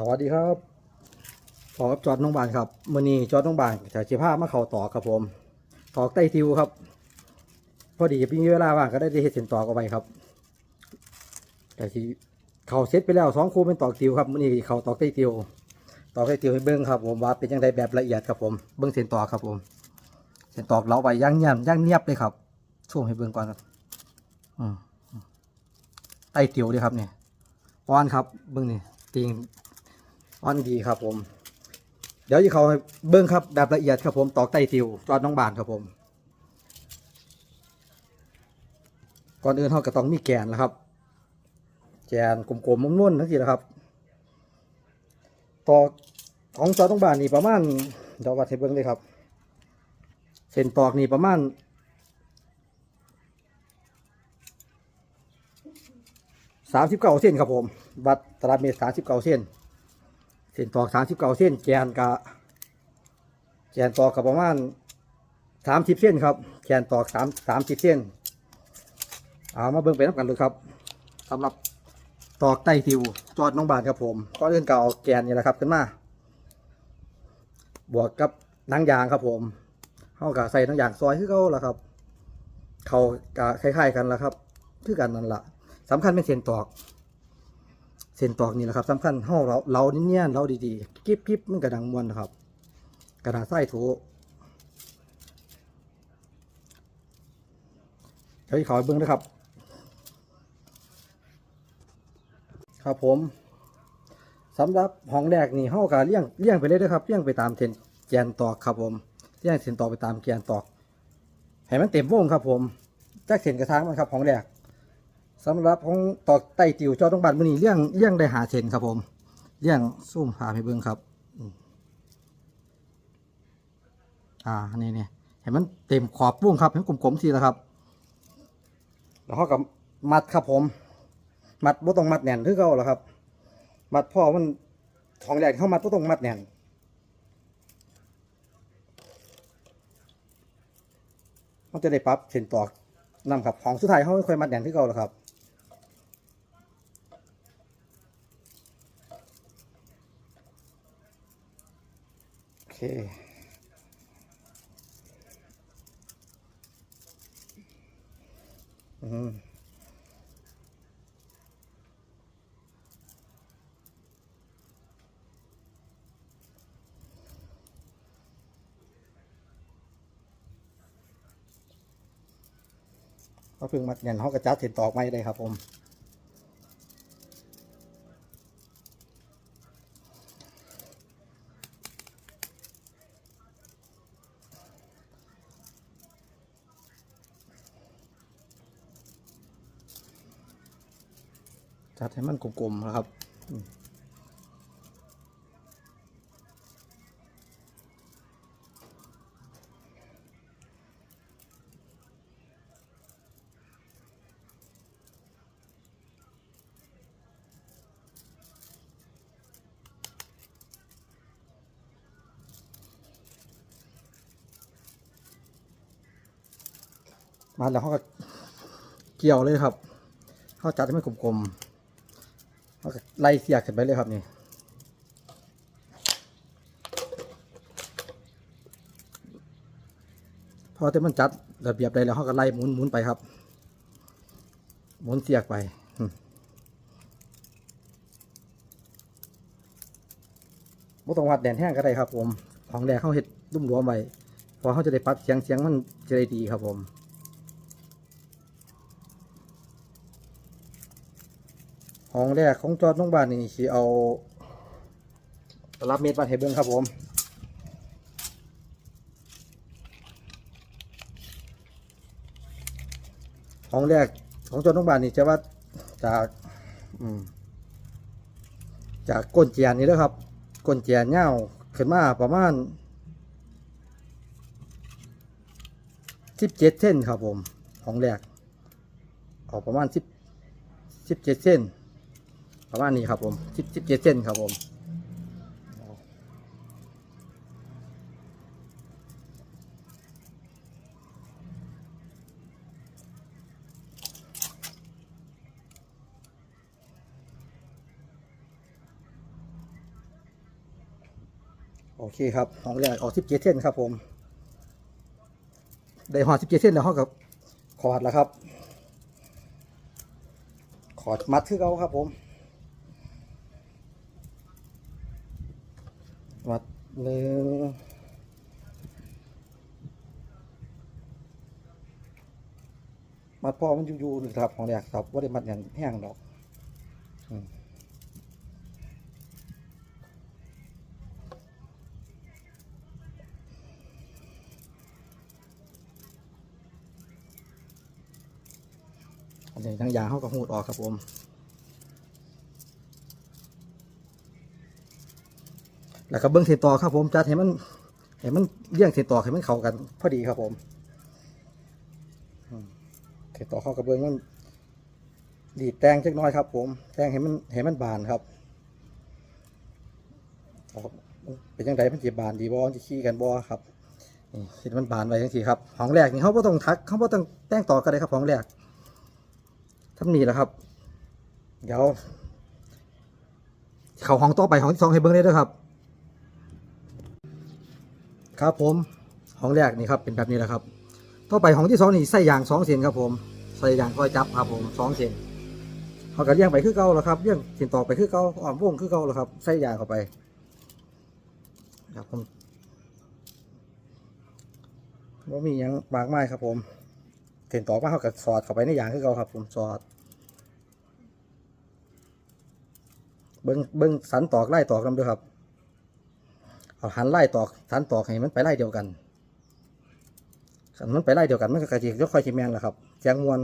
สวัสดีครับขอกับจอดน้องบานครับมื่อนี้จอดน้องบานจะเชีผ้ามาเข่าต่อครับผมตอกใต้ทิวครับ พอดีมีเวลาว่างก็ได้ได้เห็ดเส้นตอกเอาไว้ครับ แต่ที่เข่าเซ็ตไปแล้วสองคู่เป็นตอกติวครับมื่อนี้เข่าตอกใต้ติวตอกใต้ติวให้เบิ้งครับ ผมว่าเป็นยังไงแบบละเอียดครับผมเบิ้งเส้นตอกครับผม เส้นตอกเราไว้ย่างเงียบย่างเนียบเลยครับช่วงให้เบิ้งก่อนครับอืมอืมใต้ติวเลยครับเนี่ยป้อนครับเบิ้งนี่ติง อ่อนดีครับผม เดี๋ยวจะเขาเบิ้งครับแบบละเอียดครับผมตอกไต้ติวจอดน้องบานครับผม ก่อนอื่นเขาก็ต้องมีแกนนะครับ แกนกลมๆมุ่นๆทั้งทีนะครับตอกของจอดน้องบานนี่ประมาณเดี๋ยววัดให้เบิ้งเลยครับเส้นตอกนี่ประมาณสามสิบเก้าเส้นครับผม วัดตารางเมตรสามสิบเก้าเส้น ส้นตอกสามสิบเก้าเส้นแกนกะแกนตอกกับประมาณสามสิบเส้นครับแกนตอกสามสามสิบเส้นเอามาเบิ่งไปนับกันเลยครับสำหรับตอกใต้ติวจอดน้องบานครับผมก็เรื่องเก่าแกนนี่แหละครับขึ้นมา บวกกับนังยางครับผมเข้ากะใส่นังยางซอยคือเขาละครับ เขากะคล้ายๆกันละครับ คือกันนั่นละสำคัญเป็นเส้นตอก เส้นตอกนี่แหละครับสำคัญห้าเราเราเนียนๆเราดีๆกิ๊บกิ๊บมันกระดังมวนนะครับ กระดาษไส้ถูเดี๋ยวขอเบิ้งนะครับ ครับผมสำหรับห้องแรกนี่ห้ากาเลี้ยงเลี้ยงไปเลยนะครับเลี้ยงไปตามเส้นแกนตอกครับผมเลี้ยงเส้นตอกไปตามแกนตอกให้มันเต็มวงครับผมแจ็คเส้นกระทางมันครับห้องแรก สำหรับของตอกไต้ติวจอต้องบันมือนี้เลี้ยงเลี้ยงได้หาเซนครับผมเลี้ยงซุ่มหาให้เบิ่งครับ อ่านี่นี่เห็นมันเต็มขอบวงครับเห็นกลมๆทีแล้วครับ แล้วเขากับมัดครับผม มัดบ่ต้องมัดแน่นคือเก่าแล้วครับ มัดพ่อมันของแรกเข้ามัดบ่ต้องมัดแน่นมันจะได้ปรับเส้นตอกนำครับของสุดท้ายเขาไม่ค่อยมัดแน่นที่เก่าหรอครับ เขาเพิ่งมัดเงินเขากระจัดเส้นตอกไม่ได้ครับผมจัดให้มันกลมๆนะครับ มาแล้วเขาก็เกี่ยวเลยครับเขาจัดให้มันกลมๆเอาไล่เสียกขึ้นไปเลยครับนี่พอที่มันจัดระเบียบได้แล้วเขาก็ไล่หมุนหมุนไปครับ หมุนเสียกไปบ่ต้องวัดแดนแห้งก็ได้ครับผม ของแรกเขาเห็ดรุ่มรวมไว้พอเขาจะได้ปรับเสียงเสียงมันจะได้ดีครับผม ห้องแรกของจอดน้องบ้านนี่สิเอารับเม็ดมาให้เบิ่งครับผมห้องแรกของจอดน้องบ้านนี่จะว่าจากจากก้นเจียนนี่แล้วครับก้นเจียนเงาวขึ้นมาประมาณสิบเจ็ดเส้นครับผมห้องแรกออกประมาณสิบสิบเจ็ดเส้น ประมาณนี้ครับผมสิบสิบเจ็ดเส้นครับผมโอเคครับของแรกออกสิบเจ็ดเส้นครับผม ได้หอสิบเจ็ดเส้นแล้วห้องกับขอดแล้วครับขอดมัดคือเขาครับผม มัดหนึ่งมัดพ่อมันอยู่ๆหรือครับของแรกครับว่าได้มัดอย่างแห้งดอกอันนี้ทั้งยางเขาก็หูดออกครับผม แล้วก็เบิ้งเส้นต่อครับผมจัดให้มันให้มันเลี่ยงเส้นต่อให้มันเข้ากัน พอดีครับผมเส้นต่อเข้ากับเบิ้งมันดีดแตงจักน้อยครับ ผมแตงให้มันให้มันบานครับเอาเป็นยังไงมันจะบานดีบอจะขี้กันบอครับนี่คิดมันบานไปทั้งทีครับห้องแรกนี่เขาไ่ต้องทักเขาไ่ต้องแต่งต่อกันเลยครับห้องแรกทำนี่แหละครับ เดี๋ยว เขาห้องต่อไปห้องที่สองให้เบิ้งได้ด้วยครับ ครับผมห้องแรกนี่ครับเป็นแบบนี้แหละครับต่อไปห้องที่สองนี่ใส่ยางสองเส้นครับผมใส่ยางคอยจับครับผมสองเส้นเขาก็เลี้ยงไปคือเก่าแล้วครับเลี้ยงเส้นต่อไปคือเก่าอ้อมวงคือเก่าแล้วครับใส่ยางเข้าไปครับผมว่ามียังมากมายครับผมเส้นต่อมาเขาก็สอดเข้าไปในยางคือเก่าครับ ผมสอดเบิ้งเบิ้งสันตอกไล่ตอกกันด้วยครับ เอาหันไล่ตอกสันตอกให้มันไปไล่เดียวกันขันมันไปไล่เดียวกันมันก็กระจิกยกคอยขีแมนแหละครับแจงมวน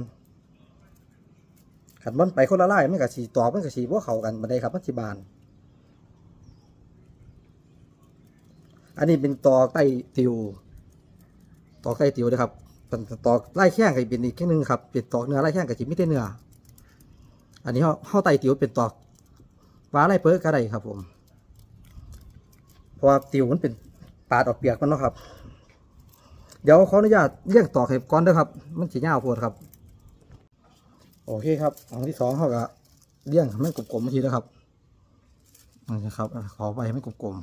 ขันมันไปคนละไล่มันก็สีตอกมันก็สีพวกเขากันบันไดครับมันสีบาน อันนี้เป็นตอกใต้ติวตอกใต้ติวนะครับเป็นตอกไล่แข้งกับเป็นอีกแค่นึงครับเป็นตอกเนื้อไล่แข้งกับจีไม่ได้เนื้ออันนี้เขาเข้าใต้ติวเป็นตอกว้าไล่เปิ้ลก็ได้ครับผม เพราะว่าติวมันเป็นปาดออกเปียกมันเนาะครับ เดี๋ยวขออนุญาตเลี้ยงต่อให้ก่อนเด้อครับ มันสียาวดครับ โอเคครับอันที่สองเขาก็เลี้ยงให้มันกลมๆเมื่อทีนะครับนี่นะครับ ขอไปให้มันกลม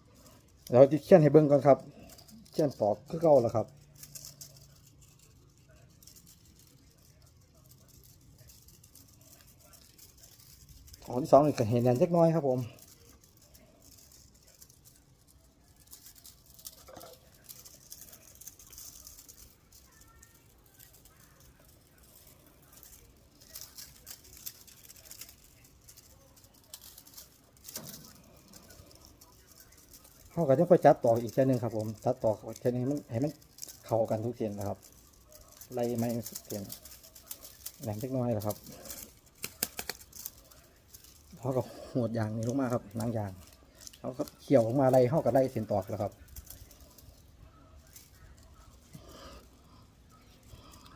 ๆเราจะเขียนให้เบิ้งก่อนครับเขียนตอกคือเก่าแล้วครับของที่สองนี่ก็เห็นแนนเล็กน้อยครับผม เขาก็จะค่อยจัดต่ออีกเช่นหนึ่งครับ ผมจัดต่อเช่นนึงให้มันให้มันเข้ากันทุกเส้นนะครับไล่ไม่เส้นแหลมเล็กน้อยนะครับเขาก็หวดยางนี้ลงมาครับนังยางเขาก็เขี่ยวลงมาไล่เขาก็ไล่เส้นตอกแล้วครับ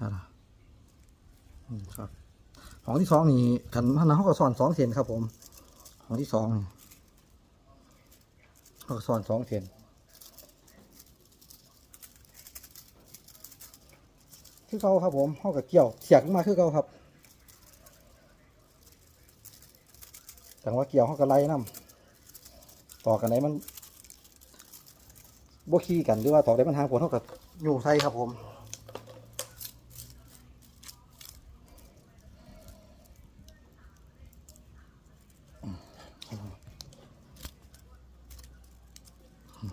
อ่าอืมครับของที่สองนี่ขันพันเขาก็สอนสองเส้นครับ ผม ของที่สองนี่ เอาก็ซ้อนสองเส้นคือเขาครับผมเขากับเกี่ยวเสียกมาคือเขาครับแต่ว่าเกี่ยวเขากับไล่น้ำต่อกันไหนมันบ่ขี้กันหรือว่าต่อได้มันทางผลเขากับอยู่ไทยครับผม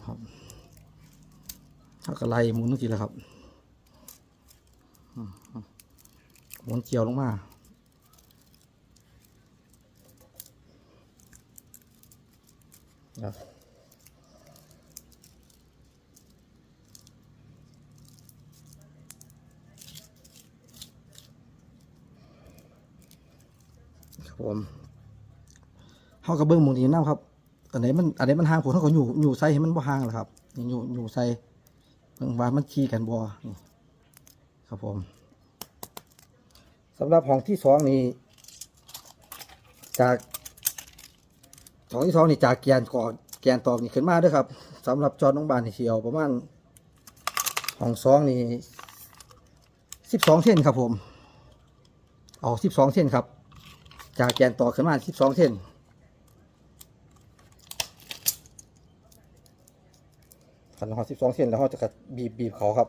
ครับเขาก็ ไล่หมุนนู่นทีแล้วครับมหมุนเกี่ยวลงมาครับผมเขากับเบิ้องมุนดีน้ำครับ อันไหนมันอันไหนมันห่างผมเขาก็อยู่อยู่ใสให้มันบ่ห่างแหละครับอยู่อยู่ใส เบิ่งว่ามันขี้กันบ่นี่ครับผมสำหรับห้องที่สองนี่จากสองที่สองนี่จากแกนก่อแกนตอกนี่ขึ้นมาด้วยครับสำหรับจอน้องบานนี่เชียวประมาณของสองนี่สิบสองเส้นครับผมออกสิบสองเส้นครับ จากแกนตอกขึ้นมาสิบสองเส้น ขันหอสิบสองเส้นแล้วเขาจะกัดบีบบีบเขาครับ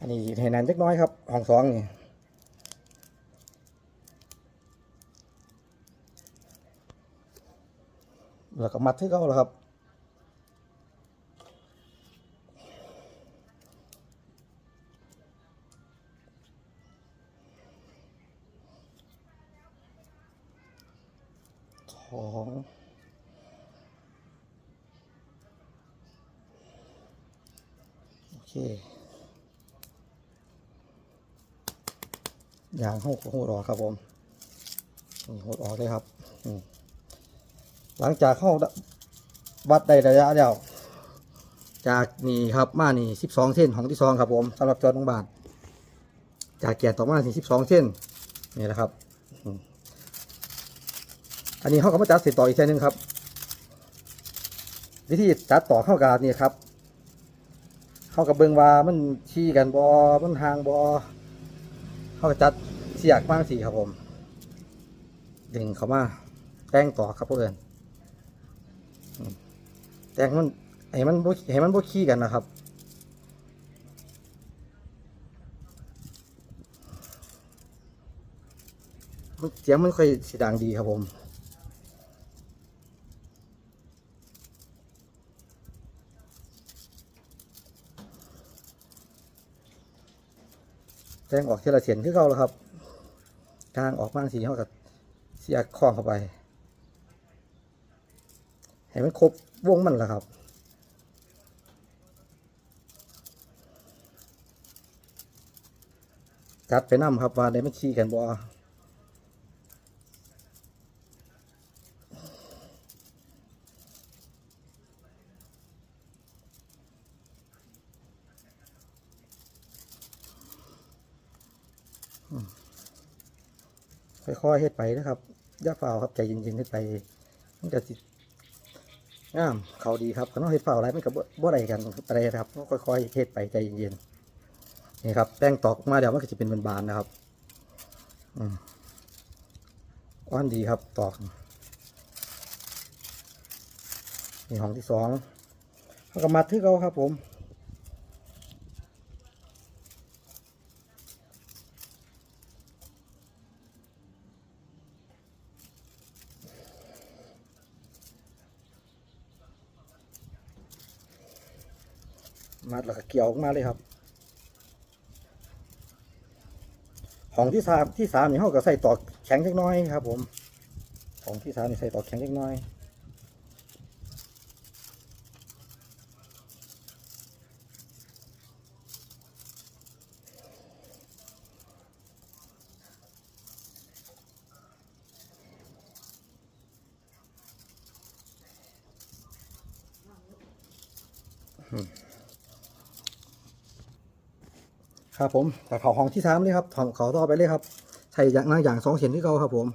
อันนี้ให้นานเล็กน้อยครับห้องสองนี่แล้วก็มัดที่เขาแล้วครับ หกหดออกครับผมหดออกเลยครับหลังจากเข้าวัดได้ระยะแล้วจากนี่ครับมานี่สิบสองเส้นของที่สองครับผมสำหรับจอดโรงพยาบาลจากแก่นต่อมาถึงสิบสองเส้นนี่แหละครับ อันนี้เขาก็มาจัดเสร็จต่ออีกเส้นหนึ่งครับ วิธีจัดต่อเข้ากับนี่ครับเข้ากับเบิงว่ามันชี้กันบอมันห่างบอเข้ากับจัด สียกมากสีครับผม ดึงเขามาแต่งต่อครับพื่อนอืมแต่งมันให้มันบ่ให้มันบ่ขี้กันนะครับเสียงมันค่อยสีดังดีครับผมแทงออกเทละเสียนคือเขาแล้วครับ ทางออกบางสีเขากับเสียคล้องเข้าไปให้มันครบวงมันแหละครับจัดไปน้ำครับว่าได้มันชี้กันบ่ อยๆเฮ็ดไปนะครับย่าฝ่าครับใจเย็นๆเฮ็ดไปมันจะสิงามเขาดีครับเขาต้องเฮ็ดเฝ่าอะไรมันกับบ่อะไรกันอะไรครับต้องค่อยๆเฮ็ดไปใจเย็นๆนี่ครับแป้งตอกมาเดี๋ยวมันก็จะเป็นบานๆนะครับอืมอ้อนดีครับตอกนี่ห้องที่สองเขาก็มัดที่เขาครับผม มัดแล้วก็เกี่ยวออกมาเลยครับของที่สามที่สามนี่เขาก็ใส่ตอกแข็งเล็กน้อยครับ ผมของที่สามนี่ใส่ตอกแข็งเล็กน้อย ครับผมแต่เขาห้องที่สามเลยครับเขาต่อไปเลยครับใส่ย่างนางอย่างสองเส้นคือเก่าครับ ผม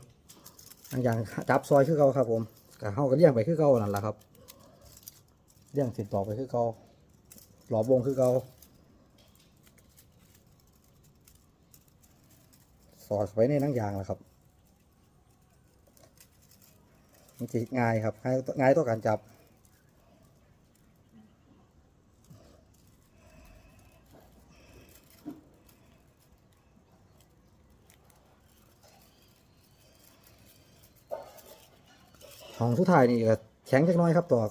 นางอย่างจับซอยคือเก่าครับ ผมกับเขาก็เลี้ยงไปคือเก่านั่นแหละครับเลี้ยงเส้นต่อไปคือเก่าหลอบวงคือเก่าสอดไว้ในนางอย่างแหละครับมันจะง่ายครับง่ายง่ายต่อการจับ ห้องทุกทายนี่ก็แข็งจักหน้อยครับตอก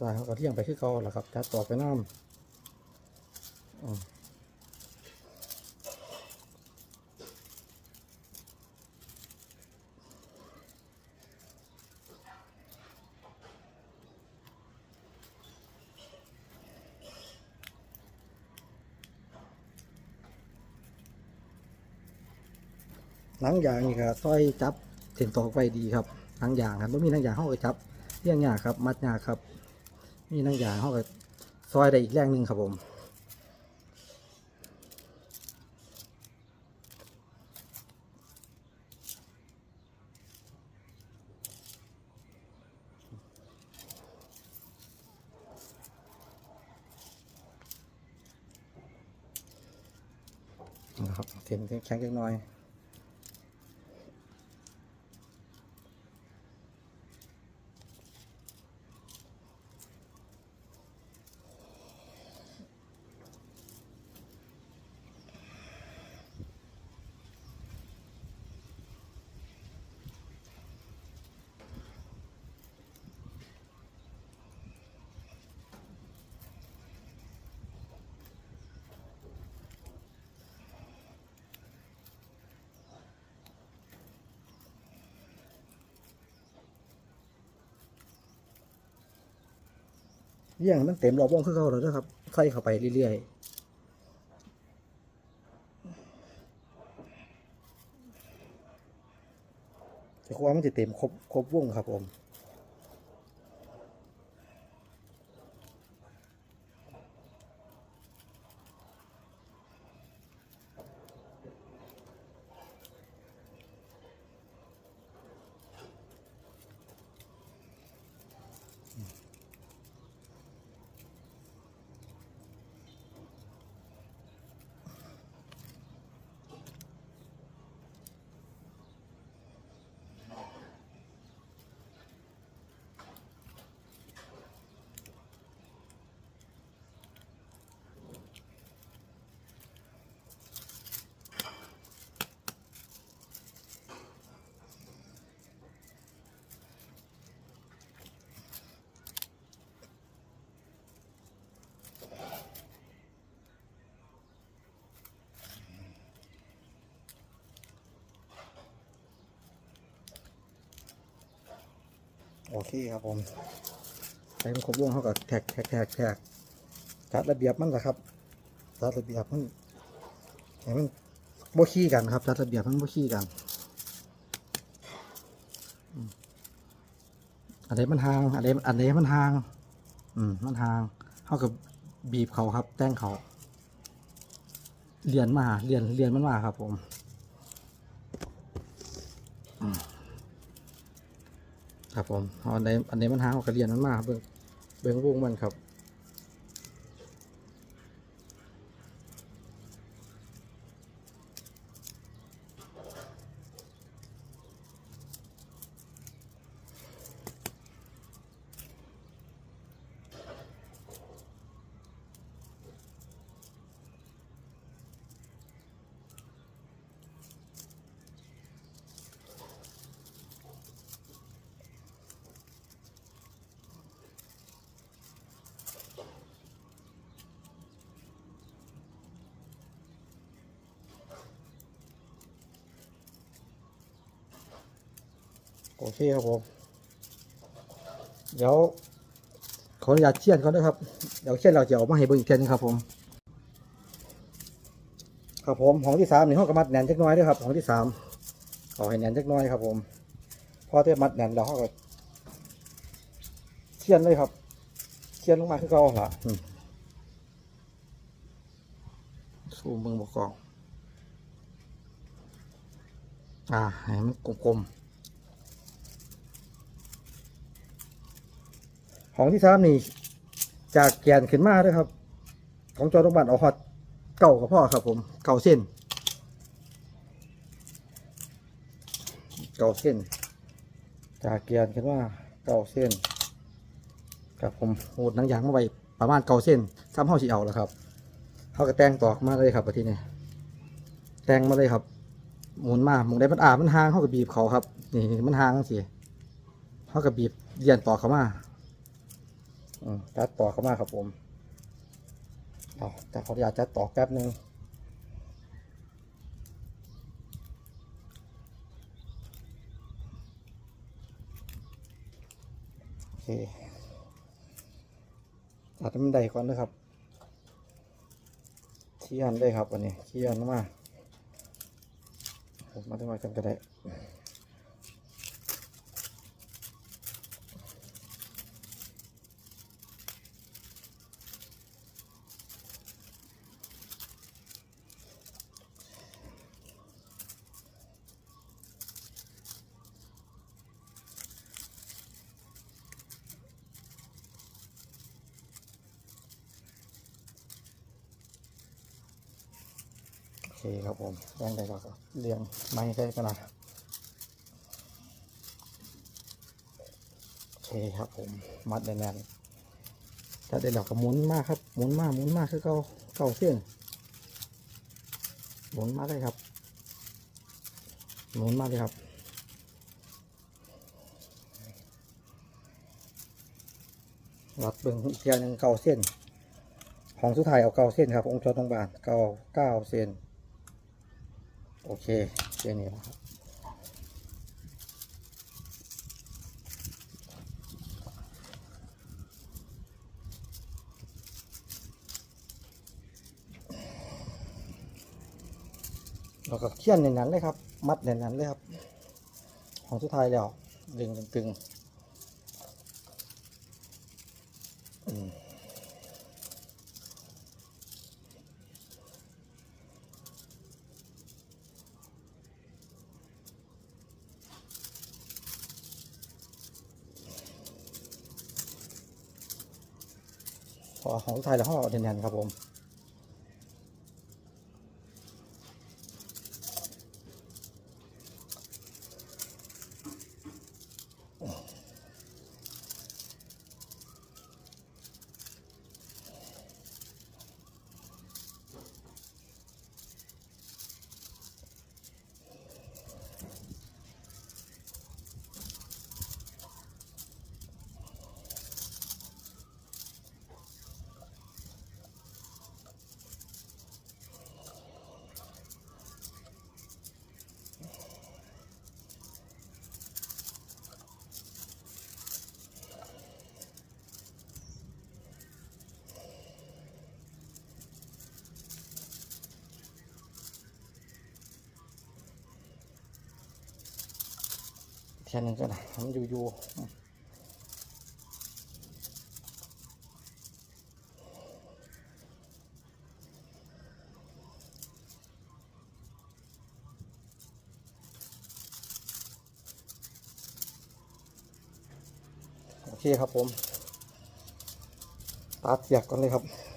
สายเขาก็เที่ยงไปคือเก่าแหละครับจัดตอกไปน้ำอืมหนังยางนี่ครับซอยจับเส้นตอกไว้ดีครับหนังยางครับไม่มีหนังยางเขาก็จับเลี่ยงยากครับ มัดยากครับ มีหนังยางเขาก็ซอยได้อีกแรงหนึ่งครับผมนะครับเส้นแข็งเล็กน้อย เลี่ยงมันเต็มรอบวงคือเขาเลยนะครับใส่เข้าไปเรื่อยๆจะความมันจะเต็มครบครบวงครับผม โอเคครับผมใส่มันครบวงเขากับแท็กแท็กแท็กแท็กจัดระเบียบมันแหละครับจัดระเบียบมันให้มันบ่ขี้กันครับจัดระเบียบมันบ่ขี้กันอันนี้มันห่างอันนี้อันนี้มันห่าง อืมมันห่างเขากับบีบเขาครับ แต่งเขาเรียนมาเรียนเรียนมันมาครับผม ครับผมเอาอันใดอันใดมันหาเอากระเรียนมันมาเบิ่งเบิ่งวงมันครับ โอเคครับผม เดี๋ยวขออนุญาตเชี่ยนก่อนนะครับ เดี๋ยวเชี่ยนเราจะออกมาให้เบิ่งอีกเทีนึงครับผม ครับผมห้องที่สามนี่ห้องกระมัดแหนนจักน้อยด้วยครับห้องที่สามขอให้แหนนจักน้อยครับ ผมพอเทมัดแหนนเราห้องก็เชี่ยนเลยครับเชี่ยนลงมาคือเก่าละสู้มึงบอกกองอ่าให้มันกลมๆ ของที่สามนี่ จากแกนขึ้นมาด้วยครับ ของจอรงบันเอาฮอตเก่ากับพ่อครับ ผมเก่าเส้น เก่าเส้น จากแกนขึ้นมาเก่าเส้นครับผมโหดหนังยางมาไว้ประมาณเก่าเส้นซ้ำห้าสีเอาแล้วครับเขาก็แต่งตอกมาเลยครับปทีนี้แต่งมาเลยครับ หมุนมาหมุนได้มันอามันห่างเขาก็บีบเขาครับ นี่มันห่างสิเขาก็บีบเลียนตอกเขามา จัดต่อเข้ามาครับผมเอาจะขออนุญาตจัดต่อแป๊บหนึ่งโอเคตัดให้มันได้ก่อนนะครับเขียนได้ครับวันนี้เขียนมาผมมาได้มากันก็ได้ ผมแรงได้ก็เรียงไม้ได้กันนะโอเคครับผมมัดแน่นๆถ้าได้แล้วก็หมุนมากครับหมุนมากหมุนมากคือเก่าเก่าเส้นหมุนมากเลยครับหมุนมากเลยครับวัดเบิ่งอีกเทียหนึงเก่าเส้น ของสุดท้ายเอาเก้าเส้นครับ องค์จอตรงบานเก้าเก้าเส้น โอเคเส้นนี้นะครับแล้วก็เขียนในนั้นเลยครับ มัดในนั้นเลยครับ ของสุดท้ายแล้ว ดึงตึงๆ ของไทยและห้องเอาแน่นๆครับผม แค่นึงก็ได้ให้มันอยู่ๆโอเคครับผม ตัดเสียกก่อนเลยครับ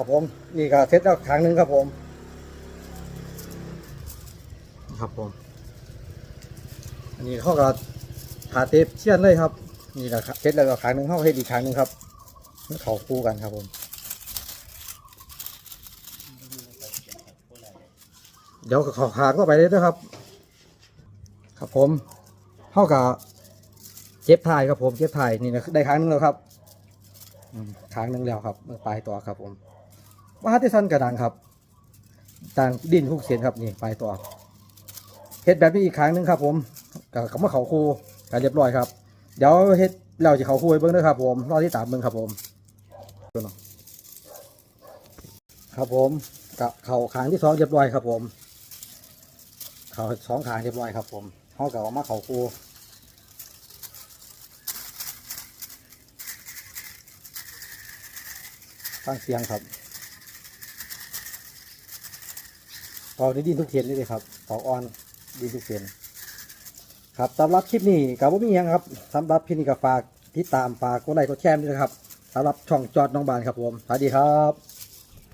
ครับผมนี่ก็เซตแล้วครั้งหนึ่งครับผม ครับผม อันนี้เขาก็หาเทปเชียนเลยครับ นี่แหละครับเซตแล้วก็ครั้งหนึ่งเขาให้อีกครั้งหนึ่งครับมันเขาคู่กันครับผมเดี๋ยวก็ขอขาก็ไปเลยนะครับ ครับผมเขากับเจ็บถ่ายครับผมเจ็บถ่ายนี่นะได้ครั้งหนึงแล้วครับอืมครั้งหนึงแล้วครับเมื่อปลายตัวครับผม ว่าฮัตติซันกระดังครับต่างดินทุกเสียนครับนี่ปลายตัวเฮ็ดแบบนี้อีกครั้งหนึงครับ ผมกับกับมาเขาคูกันเรียบร้อยครับ เดี๋ยวเฮ็ดเราจะเขาคูให้เบิ้งด้วยครับ ผมรอที่ตามเบิ้งครับผมครับผมกับเข่าขางที่สองเรียบร้อยครับ ผม เข่าสองขางเรียบร้อยครับ ผมเขากับมาเขาคูฟังเสียงครับ ตอกได้ดินทุกเทียนนี่เลยครับตอกอ่อนดินทุกเทียนครับสำหรับคลิปนี้กับว่ามีอยังครับสำหรับพี่นี่ก็ฝากติดตามฝากกดไลค์กดแชร์ด้วยนะครับสำหรับช่องจอดน้องบานครับผมสวัสดีครับ